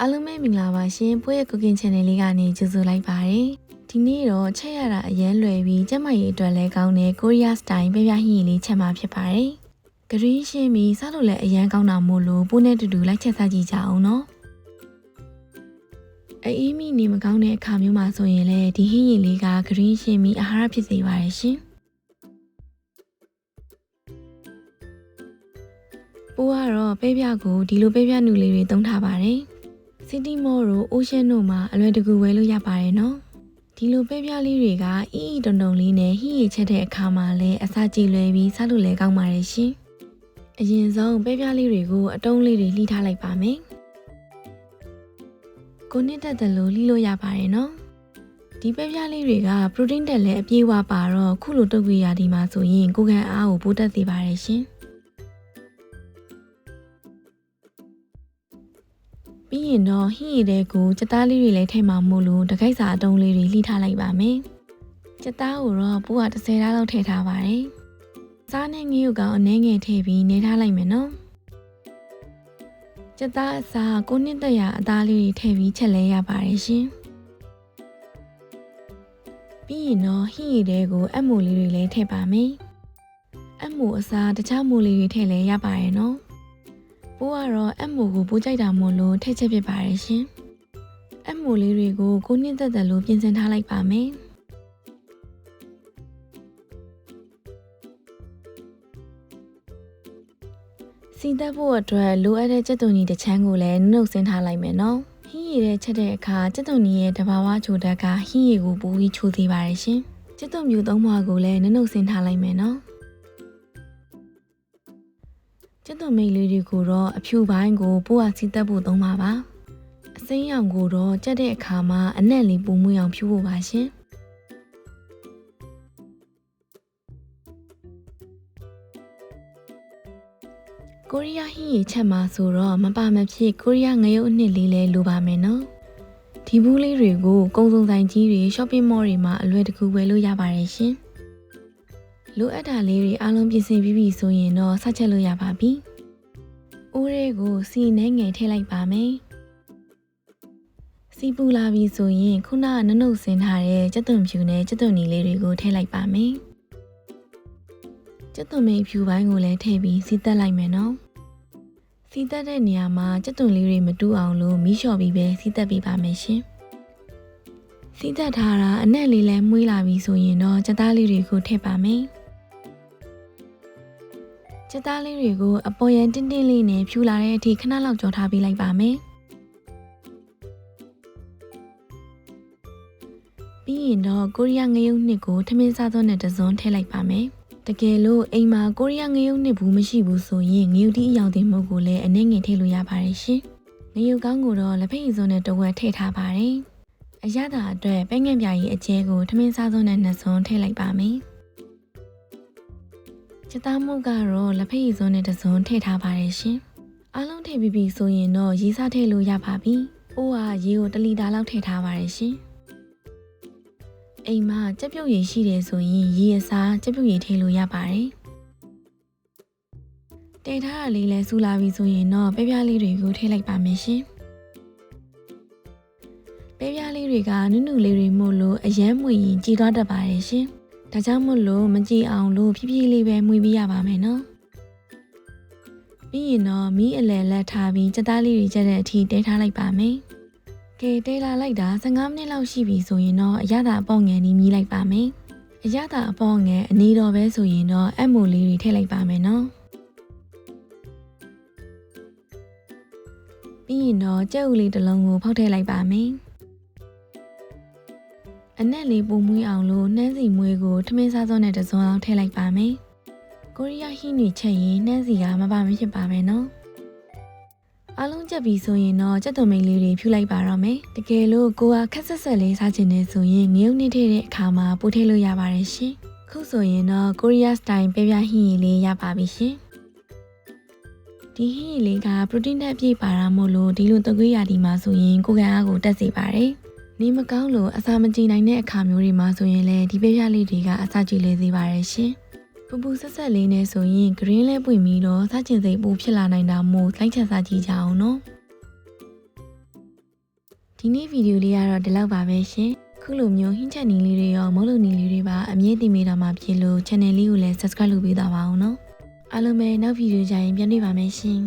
အားလုံးပဲမင်္ဂလာပါရှင်ဖိုးရဲ့ cooking channel လေးကနေကြိုဆိုလိုက်ပါတယ်ဒီနေ့တော့ချက်ရတာအရန်လွယ်ပြီးကျမကြီးအတွက်လည်းကောင်းတဲ့ Korea style ပြပြဟင်းရည်လေးချက်မှာဖြစ်ပါတယ်ဂရင်းရှင်းပြီးစားလို့လည်းအရန်ကောင်းတာမို့လို့ပိုးနဲ့တူတူလိုက်ချက်စားကြည့်ကြအောင်နော်အေးမီနေမကောင်းတဲ့အခါမျိုးမှာဆိုရင်လည်းဒီဟင်းရည်လေးကဂရင်းရှင်းပြီးအာဟာရဖြစ်စေပါတယ်ရှင်ပိုးကတော့ပဲပြကိုဒီလိုပဲပြနူလေးတွေသုံးထားပါတယ် စီတီမောတို့အိုးရှင်းတို့မှာအလွယ်တကူဝယ်လို့ရပါတယ်နော်ဒီလိုပဲပြလေးတွေကအီအီတုံတုံလေးနဲ့ဟင်းရည်ချက်တဲ့အခါမှာလည်းအစာကြည်လွယ်ပြီးစားလို့လည်းကောင်းပါတယ်ရှင်အရင်ဆုံးပဲပြလေးတွေကိုအတုံးလေးတွေလှီးထားလိုက်ပါမယ်ကိုနစ်တက်တယ်လို့လှီးလို့ရပါတယ်နော်ဒီပဲပြလေးတွေကပရိုတင်းတက်လည်းအပြည့်အဝပါတော့ခုလိုတုပ်ကွေးရာဒီမှာဆိုရင်ကိုကန်အားကိုပိုးတက်စေပါတယ်ရှင် ပြီးရင်တော့ဟင်းရည်တဲ့ကိုစက်သားလေးတွေလည်းထည့်မှာမို့လို့တခိုက်စာအတုံးလေးတွေလှီးထားလိုက်ပါမယ်စက်သားကိုတော့ပိုးက30သားလောက်ထည့်ထားပါတယ်စားနဲ့ငရုတ်ကောင်အနှဲငယ်ထည့်ပြီးနေထားလိုက်မယ်နော်စက်သားအစားကိုနှစ်တက်ရအသားလေးတွေထည့်ပြီးချက်လဲရပါတယ်ရှင်ပြီးရင်တော့ဟင်းရည်တဲ့ကိုအမိုလေးတွေလည်းထည့်ပါမယ်အမိုအစားတခြားမိုလေးတွေထည့်လဲရပါတယ်နော် ပိုးကတော့အမိုကိုပိုးကြိုက်တာမို့လို့ထည့်ချက်ဖြစ်ပါတယ်ရှင်အမိုလေးတွေကိုကိုနှစ်သက်တယ်လို့ပြင်ဆင်ထားလိုက်ပါမယ်စီတက်ဖို့အတွက်လိုအပ်တဲ့ကြက်သွန်ကြီးတစ်ချမ်းကိုလည်းနှုတ်ဆင်းထားလိုက်မယ်နော်ဟင်းရည်တဲ့ချက်တဲ့အခါကြက်သွန်ကြီးရဲ့တဘာဝချိုတက်ကဟင်းရည်ကိုပိုပြီးချိုသေးပါတယ်ရှင်ကြက်သွန်မျိုးသုံးမွားကိုလည်းနှုတ်ဆင်းထားလိုက်မယ်နော် ကျက်သွန်မိတ်လေးတွေကိုတော့အဖြူပိုင်းကိုပိုးအားစီတက်ဖို့သုံးပါပါအစိမ်းရောင်ကိုတော့ကြက်တဲ့အခါမှာအနက်လေးပုံမွေးအောင်ဖြူဖို့ပါရှင်ကိုရီးယားဟင်းရချက်မှာဆိုတော့မပါမဖြစ်ကိုရီးယားငရုတ်အနှစ်လေးလဲလိုပါမယ်နော်ဒီဘူးလေးတွေကိုကုံစုံဆိုင်ကြီးတွေ shopping mall တွေမှာအလွယ်တကူဝယ်လို့ရပါတယ်ရှင်လိုအပ်တာလေးတွေအားလုံးပြင်ဆင်ပြီးပြီဆိုရင်တော့ဆက်ချက်လို့ရပါပြီ။ အိုးတွေကိုစီနဲ့ငယ်ထည့်လိုက်ပါမယ်။စီပူလာပြီဆိုရင်ခုနကနုံနုံဆင်းထားတဲ့ကြက်သွန်ဖြူနဲ့ကြက်သွန်နီလေးတွေကိုထည့်လိုက်ပါမယ်။ကြက်သွန်မိတ်ဖြူပိုင်းကိုလည်းထည့်ပြီးစီတက်လိုက်မယ်နော်။စီတက်တဲ့နေရာမှာကြက်သွန်လေးတွေမတူအောင်လို့မီးလျှော်ပြီးပဲစီတက်ပေးပါမယ်ရှင်။စီတက်ထားတာအနက်လေးလည်းမှုေးလာပြီဆိုရင်တော့ကြက်သားလေးတွေကိုထည့်ပါမယ်။စ က်သားလေးတွေကိုအပေါ်ရန်တင်းတင်းလေးနဲ့ဖြူလာတဲ့အထိခဏလောက်ကြောထားပေးလိုက်ပါမယ်။ပြီးရင်တော့ကိုရီးယားငရုတ်နှစ်ကိုထမင်းစားသောနဲ့တစုံထည့်လိုက်ပါမယ်။တကယ်လို့အိမ်မှာကိုရီးယားငရုတ်နှစ်ဘူးမရှိဘူးဆိုရင်ငရုတ်တီးအယောင်တင်မှုကိုလည်းအနည်းငယ်ထည့်လို့ရပါတယ်ရှင်။ငရုတ်ကောင်းကိုတော့လက်ဖက်ရည်စုံနဲ့တဝက်ထည့်ထားပါတယ်။အရသာအတွက်ပဲငင်ပြာကြီးအကျဲကိုထမင်းစားသောနဲ့နှစ်စုံထည့်လိုက်ပါမယ်။ ချက်သားမှုကတော့လက်ဖက်ရည်စုံနဲ့တစုံထည့်ထားပါတယ်ရှင်။အားလုံးထည့်ပြီးပြီဆိုရင်တော့ရေစားထည့်လို့ရပါပြီ။အိုးဟာရေကို1လီတာလောက်ထည့်ထားပါတယ်ရှင်။အိမ်မှာကြက်ပြုတ်ရည်ရှိတယ်ဆိုရင်ရေအစားကြက်ပြုတ်ရည်ထည့်လို့ရပါတယ်။တည်ထားတာလေးလဲစူလာပြီဆိုရင်တော့ပဲပြားလေးတွေကိုထည့်လိုက်ပါမယ်ရှင်။ပဲပြားလေးတွေကနုနုလေးတွေမို့လို့အရန်မွေရင်ကြည်သွားတတ်ပါတယ်ရှင်။ ဒါကြောင့်မို့လို့မကြည့်အောင်လို့ဖြည်းဖြည်းလေးပဲမှွေပြီးရပါမယ်နော်ပြီးရင်တော့မီးအလယ်လက်ထားပြီးစက်သားလေးတွေချက်တဲ့အထိတဲထားလိုက်ပါမယ်ကဲတဲလာလိုက်တာ15မိနစ်လောက်ရှိပြီဆိုရင်တော့အရသာအပေါ့ငယ်နီးမြည်လိုက်ပါမယ်အရသာအပေါ့ငယ်အနေတော်ပဲဆိုရင်တော့အမိုလေးတွေထည့်လိုက်ပါမယ်နော်ပြီးရင်တော့ကြက်ဥလေးတစ်လုံးကိုဖောက်ထည့်လိုက်ပါမယ် အနက်လေးပုံမွေးအောင်လို့နှမ်းစီမွေးကိုထမင်းစားစောနဲ့တစုံအောင်ထည့်လိုက်ပါမယ်။ကိုရီးယားဟင်းတွေချက်ရင်နှမ်းစီကမပါမဖြစ်ပါပဲနော်။အားလုံးချက်ပြီးဆိုရင်တော့ကြက်သွန်မိန်လေးတွေဖြူလိုက်ပါတော့မယ်။တကယ်လို့ကိုကခက်ဆက်ဆက်လေးစားချင်နေဆိုရင်ငရုတ်နှိမ့်ထည့်တဲ့အခါမှာပို့ထည့်လို့ရပါတယ်ရှင်။ခုဆိုရင်တော့ကိုရီးယားစတိုင်ပဲပြဟင်းရည်လေးရပါပြီရှင်။ဒီဟင်းရည်လေးကပရိုတင်းဓာတ်ပြည့်ပါတာမို့လို့ဒီလိုတကွေးရာဒီမှာဆိုရင်ကိုကန်အားကိုတက်စေပါတယ်။ နေမကောင်းလို့အစာမကြည်နိုင်တဲ့အခါမျိုးတွေမှာဆိုရင်လည်းဒီပေးပြလေးတွေကအစာကြည်လေစေပါတယ်ရှင်။ပူပူဆက်ဆက်လေးနဲ့ဆိုရင် green လဲပွင့်ပြီးတော့စားကျင်စိတ်ပူဖြစ်လာနိုင်တာမို့လိုက်ချက်စားကြည့်ကြအောင်နော်ဒီနေ့ဗီဒီယိုလေးကတော့ဒီလောက်ပါပဲရှင်ခုလိုမျိုးဟင်းချက်နီလေးတွေရောမုတ်လုံနီလေးတွေပါအမြင့်တင်မိတာမှဖြစ်လို့ channel လေးကိုလည်း subscribe လုပ်ပေးသွားပါအောင်နော်အားလုံးပဲနောက်ဗီဒီယိုကြရင်ပြန်တွေ့ပါမယ်ရှင်